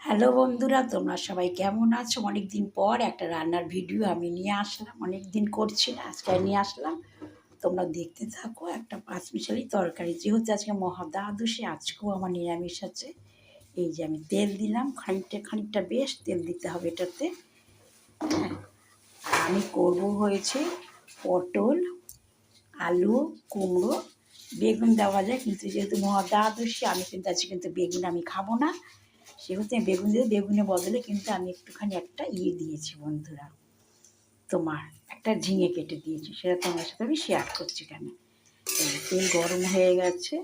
Hello বন্ধুরা, তোমরা সবাই কেমন আছো? অনেক দিন পর একটা রান্নার ভিডিও আমি নিয়ে আসলাম। অনেক দিন করছি না, আজকে নিয়ে আসলাম। তোমরা দেখতে থাকো, একটা পাঁচমিশালি তরকারি। যেহেতু আজকে মহাদাদুষে আজকেও আমার নিরামিষ আছে। এই যে আমি তেল দিলাম, খানিকটা খানিকটা বেশ তেল দিতে হবে এটাতে। হ্যাঁ আমি করব হয়েছে পটল, আলু, কুমড়ো, বেগুন দেওয়া যায়। কিন্তু যেহেতু মহাদাদুষে আমি কিন্তু আজকে কিন্তু বেগুন আমি খাব না। সেহেতু আমি বেগুন দিয়ে বেগুনে বদলে কিন্তু আমি একটুখানি একটা ইয়ে দিয়েছি বন্ধুরা, তোমার একটা ঝিঙে কেটে দিয়েছি, সেটা তোমার সাথে আমি শেয়ার করছি কেন? তেল গরম হয়ে গেছে।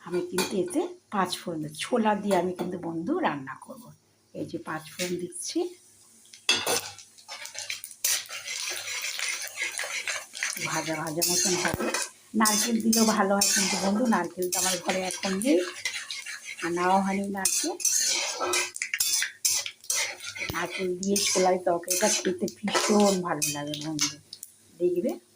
আমি কিন্তু এতে পাঁচ ফোড়ন ছোলা দিয়ে আমি কিন্তু বন্ধু রান্না করব। এই যে পাঁচ ফোড়ন দিচ্ছি। ভাজা ভাজা মতন হবে। নারকেল দিলেও ভালো হয় কিন্তু বন্ধু, নারকেল তো আমার ঘরে এখন নেই। আর নেওয়া হয়নি নারকেল। নারকেল দিয়ে সোলাই তরকারিটা খেতে ভীষণ ভালো লাগে বন্ধু। দেখবে?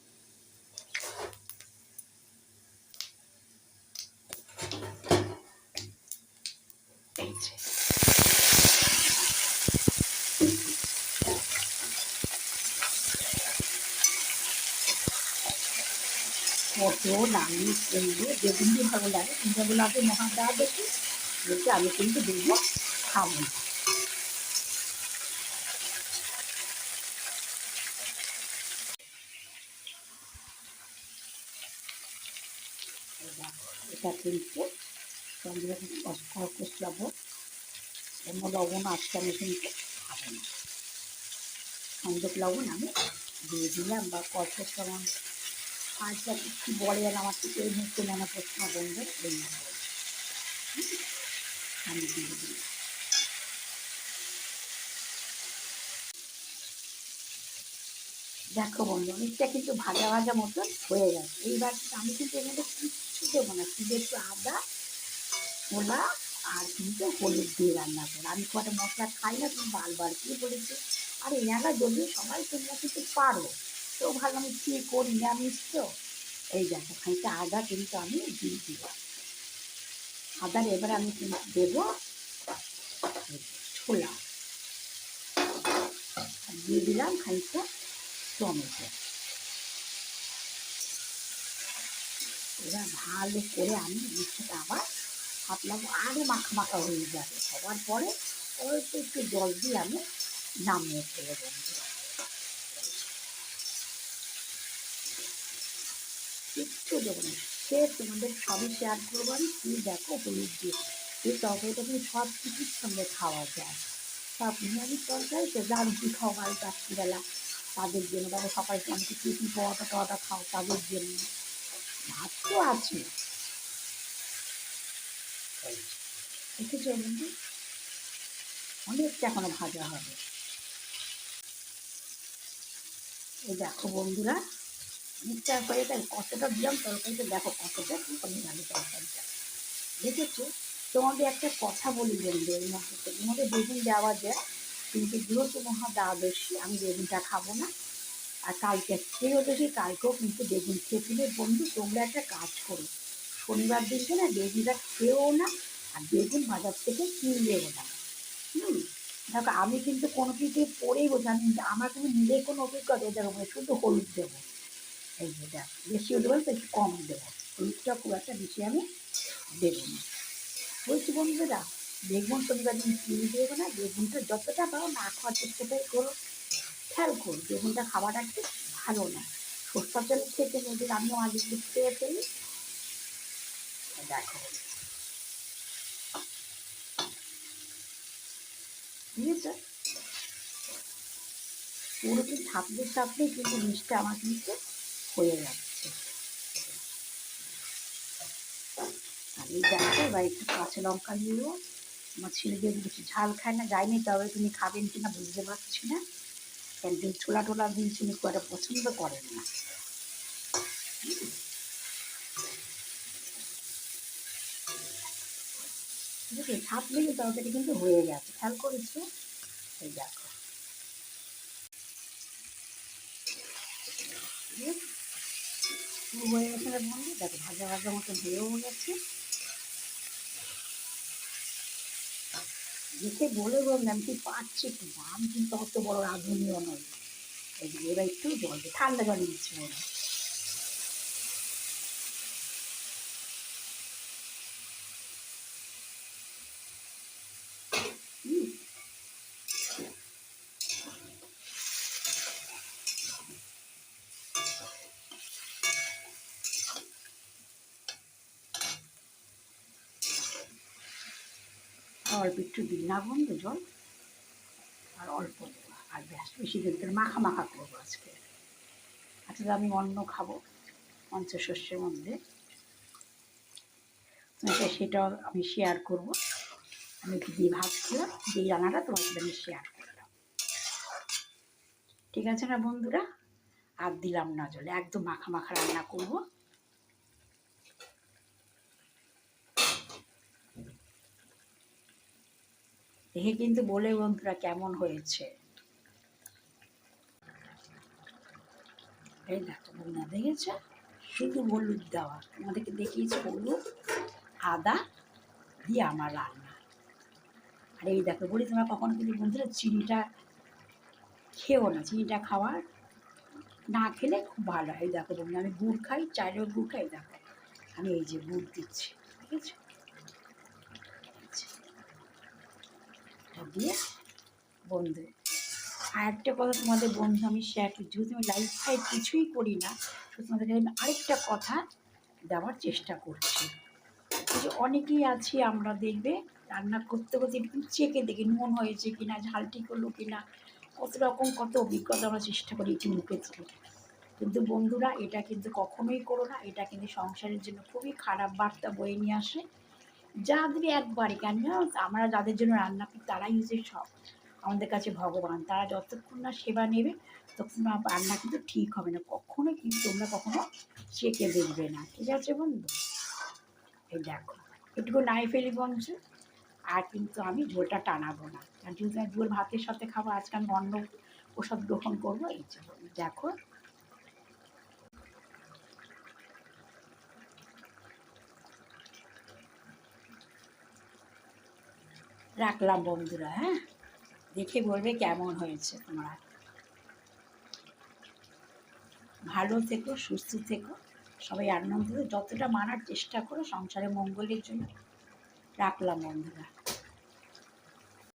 পটল আলু কুমড়ো দিয়ে ভালো লাগে এগুলো আগে মহাদা দেখি বলতে আমি কিন্তু দেখব খাব এটা কিন্তু খরকস যাব অন্য লবণ আজকে আমি কিন্তু খাব না। সন্দক লবণ আমি দিয়ে দিলাম বা কর্কশ লবণ আচ্ছা কী বলে যেন আমার থেকে এই মুহূর্তে মনে পড়ছে না আমি দিয়ে দিই দেখো বন্ধু, অনেকটা কিন্তু ভাজা ভাজা মতন হয়ে গেছে। এইবার আমি কিন্তু এখানে কিচ্ছু দেবো না। শুধু একটু আদা, ছোলা আর কিন্তু হলুদ দিয়ে রান্না করো আমি কটা মশলা খাই না, তুমি বারবার কি বলেছি? আর রান্না যদি সবাই তোমরা কিন্তু পারো। তো ভালো আমি কী করি, নিরামিষ তো। এই দেখো, খানিকটা আদা কিন্তু আমি দিয়ে দিব আদার এবার আমি কিন্তু দেবো ছোলা। দিয়ে দিলাম খানিকটা টমেটো। এবার ভালো করে আমি মিষ্টিটা আবার ভাবলাম আরও মাখা মাখা হয়ে যাবে। হওয়ার পরে অল্প একটু জল দিয়ে আমি নামিয়ে ফেলে দেবো কিচ্ছু দেবো না। সে তোমাদের সবই শেয়ার করব আমি। তুমি দেখো হলুদ দিয়ে এই তরকারিটা তুমি সব কিছুর সঙ্গে খাওয়া যায়। সব নিরামিষ তরকারি তো যা রুটি খাও ভাই রাত্রিবেলা। তাদের জন্য তারপর সকালে অনেকে টিফিন পরোটা টরোটা খাও তাদের জন্য। ভাত তো আছে। দেখেছ বন্ধু? অনেকটা এখনও ভাজা হবে। এই দেখো বন্ধুরা মিক্সচার করে তাই কতটা দিলাম তরকারিটা দেখো কতটা কমে গেল তরকারিটা। দেখেছ? তোমাদের একটা কথা বলি বন্ধু এর মধ্যে তোমাদের বেগুন দেওয়া যায়, কিন্তু যেহেতু মহা বেশি, আমি বেগুনটা খাব না। আর কালকে ত্রয়োদশী কালকেও কিন্তু বেগুন খেয়ে বন্ধু, তোমরা একটা কাজ করো। শনিবার দিনকে না বেগুনটা খেয়েও না, আর বেগুন বাজার থেকে কিনলেও না। হুম? দেখো, আমি কিন্তু কোনো কিছু পরেই বোঝা আমি আমার কিন্তু নিজের কোনো অভিজ্ঞতা দেবো না শুধু হলুদ দেবো। এই যে দেখ, বেশি হলে বলতে একটু কম দেবো। হলুদটা খুব একটা বেশি আমি দেবো না। বলছি বন্ধুরা, বেগুন তোমরা দিন কিনে দেবো না, বেগুনটা যতটা পারো না খাওয়ার চেষ্টাটাই করো খেয়াল করো, বেগুনটা খাওয়াটা একটু ভালো না। সরষা তেল খেতে যদি আমি আলুগুলো খেয়ে ফেলি। দেখো। বুঝেছ? পুরো কি থাকলে থাকলে কিন্তু জিনিসটা আমার কিন্তু হয়ে যাচ্ছে। আর এই দেখো এবার একটু কাঁচা লঙ্কা নিয়েও আমার ছেলেদের বেশি ঝাল খায় না যায়নি তবে তুমি খাবেন কিনা বুঝতে পারছি না। একদিন ছোলা টোলা দিয়েছি উনি খুব পছন্দ করেন না। বুঝলি সাত তরকারি কিন্তু হয়ে গেছে খেয়াল করেছ? এই দেখো। হয়ে গেছে বন্ধু দেখো ভাজা ভাজা মতো হয়েও গেছে দেখে বলে বললাম কি পাচ্ছি একটু দাম, কিন্তু অত বড় রাঁধুনিও নয়। এবার একটু জল ঠান্ডা জল দিচ্ছি হুম অল্প একটু দিই না বন্ধু জল আর অল্প আর ব্যাস, বেশি দিন করে মাখা মাখা করব আজকে। আজকে আমি অন্ন খাব পঞ্চশস্যের মধ্যে। সেটাও আমি শেয়ার করব। আমি ভাত খেলাম, যেই রান্নাটা তোমার সাথে আমি শেয়ার করলাম। ঠিক আছে না বন্ধুরা? আর দিলাম না জলে, একদম মাখা মাখা রান্না করব। দেখে কিন্তু বলে, বন্ধুরা, কেমন হয়েছে? এই দেখো বন্ধুরা, দেখেছ? শুধু হলুদ দেওয়া। তোমাদেরকে দেখিয়েছে হলুদ, আদা দিয়ে আমার রান্না। আর এই দেখো, বলি তোমরা কখনো কিন্তু বন্ধুরা, চিনিটা খেও না, চিনিটা খাওয়ার না খেলে খুব ভালো হয়। দেখো বন্ধু আমি গুড় খাই, চাইলেও গুড় খাই, দেখো। আমি এই যে গুড় দিচ্ছি, ঠিক আছে? দিয়ে বন্ধু। আর একটা কথা তোমাদের বন্ধু, আমি শেয়ার করি। যেহেতু আমি লাইফ ফাইভ কিছুই করি না, তো তোমাদেরকে আমি আরেকটা কথা দেওয়ার চেষ্টা করছি। যে অনেকেই আছি, আমরা দেখবে রান্না করতে করতে একটু চেকে দেখি নুন হয়েছে কি না ঝাল ঠিক হলো কিনা, কত রকম, কত অভিজ্ঞতা আমরা চেষ্টা করি একটু মুখে ছিল কিন্তু বন্ধুরা, এটা কিন্তু কখনোই করো না, এটা কিন্তু সংসারের জন্য খুবই খারাপ বার্তা বয়ে নিয়ে আসে। যাদের একবারে কেন আমরা যাদের জন্য রান্না করি, তারাই হচ্ছে সব। আমাদের কাছে ভগবান, তারা যতক্ষণ না সেবা নেবে আর রান্না কিন্তু ঠিক হবে না। কখনো কিন্তু তোমরা কখনো চেকে দেখবে না, ঠিক আছে বন্ধু? এই দেখো এটুকু নাই ফেলি বংশ আর কিন্তু আমি ঝোলটা টানাবো না। কারণ যেহেতু ঝোল ভাতের সাথে খাব, আজকে আমি অন্য ওসব গ্রহণ করব, এই যে দেখো রাখলাম বন্ধুরা হ্যাঁ? দেখে বলবে কেমন হয়েছে তোমরা। ভালো থেকো, সুস্থ থেকো, সবাই আনন্দ যতটা মানার চেষ্টা করো, সংসারে মঙ্গলের জন্য রাখলাম বন্ধুরা।